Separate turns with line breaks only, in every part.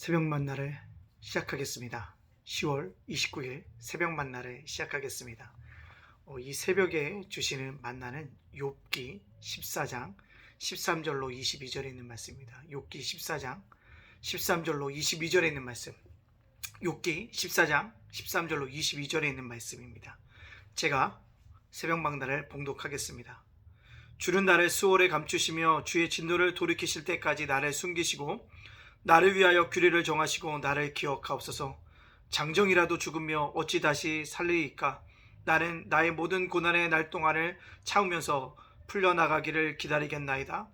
새벽 만나를 시작하겠습니다. 10월 29일 새벽 만나를 시작하겠습니다. 어, 이 새벽에 주시는 만나는 욥기 14장 13절로 22절에 있는 말씀입니다. 욥기 14장 13절로 22절에 있는 말씀. 욥기 14장 13절로 22절에 있는 말씀입니다. 제가 새벽 망나를 봉독하겠습니다. 주는 나를 수월에 감추시며 주의 진노를 돌이키실 때까지 나를 숨기시고 나를 위하여 규례를 정하시고 나를 기억하옵소서. 장정이라도 죽으며 어찌 다시 살리이까? 나는 나의 모든 고난의 날 동안을 참으면서 풀려나가기를 기다리겠나이다.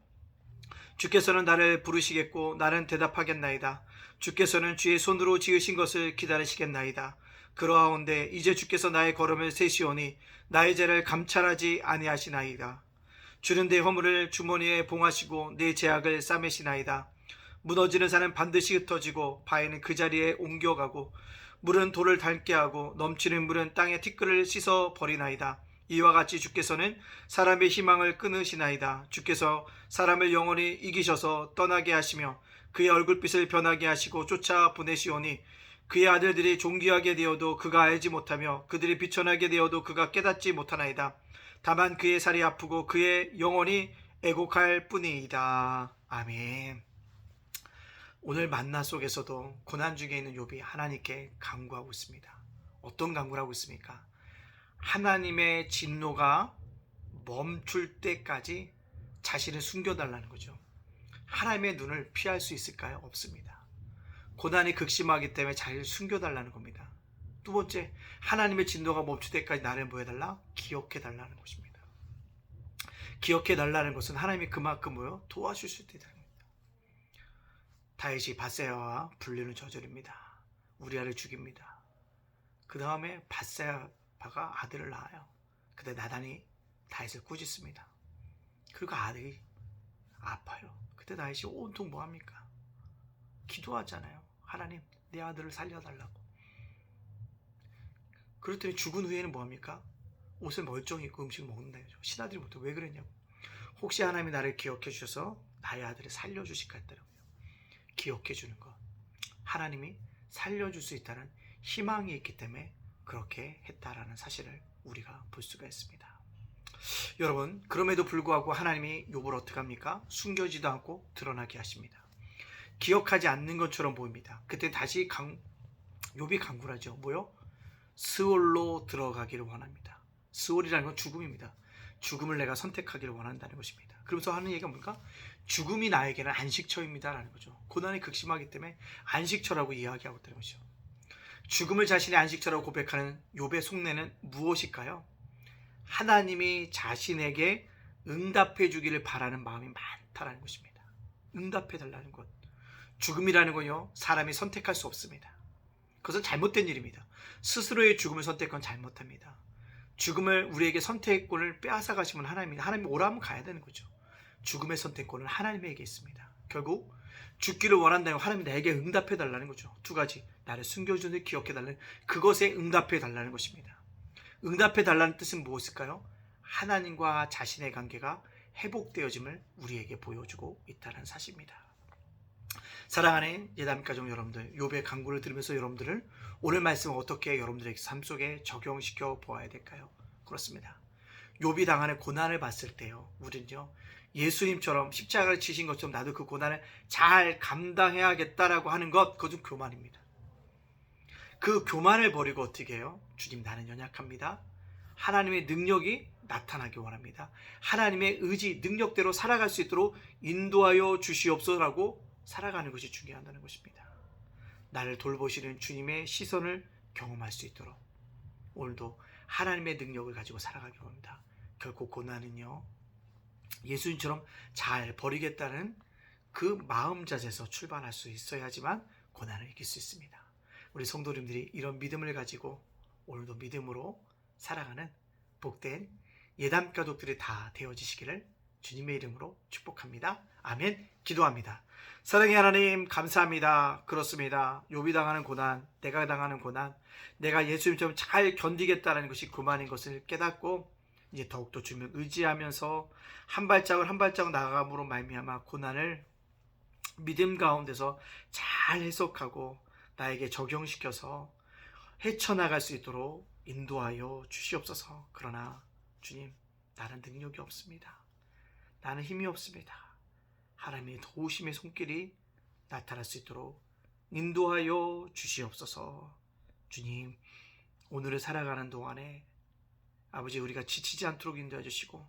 주께서는 나를 부르시겠고 나는 대답하겠나이다. 주께서는 주의 손으로 지으신 것을 기다리시겠나이다. 그러하온데 이제 주께서 나의 걸음을 세시오니 나의 죄를 감찰하지 아니하시나이다. 주는 내 허물을 주머니에 봉하시고 내 죄악을 싸매시나이다. 무너지는 산은 반드시 흩어지고 바위는 그 자리에 옮겨가고 물은 돌을 닳게 하고 넘치는 물은 땅의 티끌을 씻어 버리나이다. 이와 같이 주께서는 사람의 희망을 끊으시나이다. 주께서 사람을 영원히 이기셔서 떠나게 하시며 그의 얼굴빛을 변하게 하시고 쫓아 보내시오니 그의 아들들이 존귀하게 되어도 그가 알지 못하며 그들이 비천하게 되어도 그가 깨닫지 못하나이다. 다만 그의 살이 아프고 그의 영혼이 애곡할 뿐이다. 아멘. 오늘 만나 속에서도 고난 중에 있는 욥이 하나님께 간구하고 있습니다. 어떤 간구를 하고 있습니까? 하나님의 진노가 멈출 때까지 자신을 숨겨달라는 거죠. 하나님의 눈을 피할 수 있을까요? 없습니다. 고난이 극심하기 때문에 자기를 숨겨달라는 겁니다. 두 번째, 하나님의 진노가 멈출 때까지 나를 뭐 해달라? 기억해달라는 것입니다. 기억해달라는 것은 하나님이 그만큼 뭐요? 있다는 겁니 다. 다윗이 바세아와 불리는 저절입니다. 우리아를 죽입니다. 그 다음에 바세아가 아들을 낳아요. 그때 나단이 다윗을 꾸짖습니다. 그리고 아들이 아파요. 그때 다윗이 온통 뭐합니까? 기도하잖아요. 하나님 내 아들을 살려달라고. 그랬더니 죽은 후에는 뭐합니까? 옷을 멀쩡히 입고 음식을 먹는다 신하들이 보통 왜 그랬냐고. 혹시 하나님이 나를 기억해 주셔서 나의 아들을 살려주실까 했더라고요. 기억해 주는 것. 하나님이 살려줄 수 있다는 희망이 있기 때문에 그렇게 했다라는 사실을 우리가 볼 수가 있습니다. 여러분, 그럼에도 불구하고 하나님이 욥을 어떻게 합니까? 숨겨지도 않고 드러나게 하십니다. 기억하지 않는 것처럼 보입니다. 그때 다시 강, 욥이 강구하죠. 뭐요? 스올로 들어가기를 원합니다. 스올이라는 건 죽음입니다. 죽음을 내가 선택하기를 원한다는 것입니다. 그러면서 하는 얘기가 뭔가 죽음이 나에게는 안식처입니다라는 거죠. 고난이 극심하기 때문에 안식처라고 이야기하고 있다는 것이죠. 죽음을 자신의 안식처라고 고백하는 욥의 속내는 무엇일까요? 하나님이 자신에게 응답해 주기를 바라는 마음이 많다라는 것입니다. 응답해 달라는 것. 죽음이라는 건요, 사람이 선택할 수 없습니다. 그것은 잘못된 일입니다. 스스로의 죽음을 선택한 잘못합니다. 죽음을 우리에게 선택권을 빼앗아 가시면 하나님이 하나님이 오라면 가야 되는 거죠. 죽음의 선택권은 하나님에게 있습니다. 결국 죽기를 원한다면 하나님이 나에게 응답해 달라는 거죠. 두 가지. 나를 숨겨주는 기억해 달라는 그것에 응답해 달라는 것입니다. 응답해 달라는 뜻은 무엇일까요? 하나님과 자신의 관계가 회복되어짐을 우리에게 보여주고 있다는 사실입니다. 사랑하는 예담 가족 여러분들, 욥의 강구를 들으면서 여러분들을 오늘 말씀을 어떻게 여러분들의 삶 속에 적용시켜 보아야 될까요? 그렇습니다. 욥이 당하는 고난을 봤을 때요, 우리는요, 예수님처럼 십자가를 치신 것처럼 나도 그 고난을 잘 감당해야겠다라고 하는 것, 그것은 교만입니다. 그 교만을 버리고 어떻게 해요? 주님, 나는 연약합니다. 하나님의 능력이 나타나기 원합니다. 하나님의 의지, 능력대로 살아갈 수 있도록 인도하여 주시옵소서라고 살아가는 것이 중요하다는 것입니다. 나를 돌보시는 주님의 시선을 경험할 수 있도록 오늘도 하나님의 능력을 가지고 살아가기 원합니다. 결코 고난은요, 예수님처럼 잘 버리겠다는 그 마음 자세에서 출발할 수 있어야지만 고난을 이길 수 있습니다. 우리 성도님들이 이런 믿음을 가지고 오늘도 믿음으로 살아가는 복된 예담 가족들이 다 되어지시기를 주님의 이름으로 축복합니다. 아멘. 기도합니다. 사랑의 하나님 감사합니다. 그렇습니다. 요비 당하는 고난, 내가 당하는 고난, 내가 예수님처럼 잘 견디겠다는 것이 그만인 것을 깨닫고 이제 더욱더 주님을 의지하면서 한 발짝을 한 발짝 나아감으로 말미암아 고난을 믿음 가운데서 잘 해석하고 나에게 적용시켜서 헤쳐나갈 수 있도록 인도하여 주시옵소서. 그러나 주님, 나는 능력이 없습니다. 나는 힘이 없습니다. 하나님의 도우심의 손길이 나타날 수 있도록 인도하여 주시옵소서. 주님, 오늘을 살아가는 동안에 아버지 우리가 지치지 않도록 인도해 주시고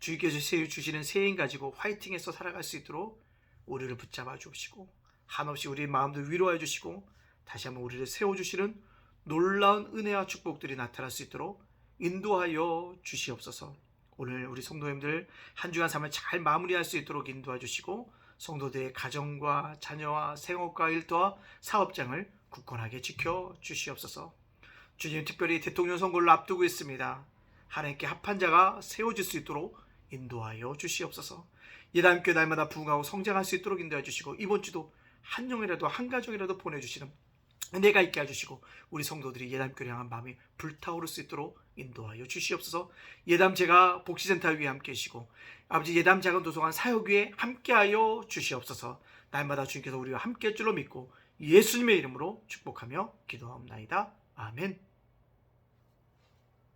주님께서 세- 주시는 새인 가지고 화이팅해서 살아갈 수 있도록 우리를 붙잡아 주시고 한없이 우리의 마음도 위로해 주시고 다시 한번 우리를 세워 주시는 놀라운 은혜와 축복들이 나타날 수 있도록 인도하여 주시옵소서. 오늘 우리 성도님들 한 주간 삶을 잘 마무리할 수 있도록 인도해 주시고 성도들의 가정과 자녀와 생업과 일터와 사업장을 굳건하게 지켜 주시옵소서. 주님 특별히 대통령 선거를 앞두고 있습니다. 하나님께 합한 자가 세워질 수 있도록 인도하여 주시옵소서. 예담교 날마다 부흥하고 성장할 수 있도록 인도해 주시고 이번 주도 한 명이라도 한 가정이라도 보내주시는 은혜가 있게 해주시고 우리 성도들이 예담교를 향한 마음이 불타오를 수 있도록 인도하여 주시옵소서. 예담 제가 복지센터 위에 함께 계시고 아버지 예담 작은 도서관 사역 위에 함께하여 주시옵소서. 날마다 주님께서 우리와 함께 할 줄로 믿고 예수님의 이름으로 축복하며 기도하옵나이다. 아멘.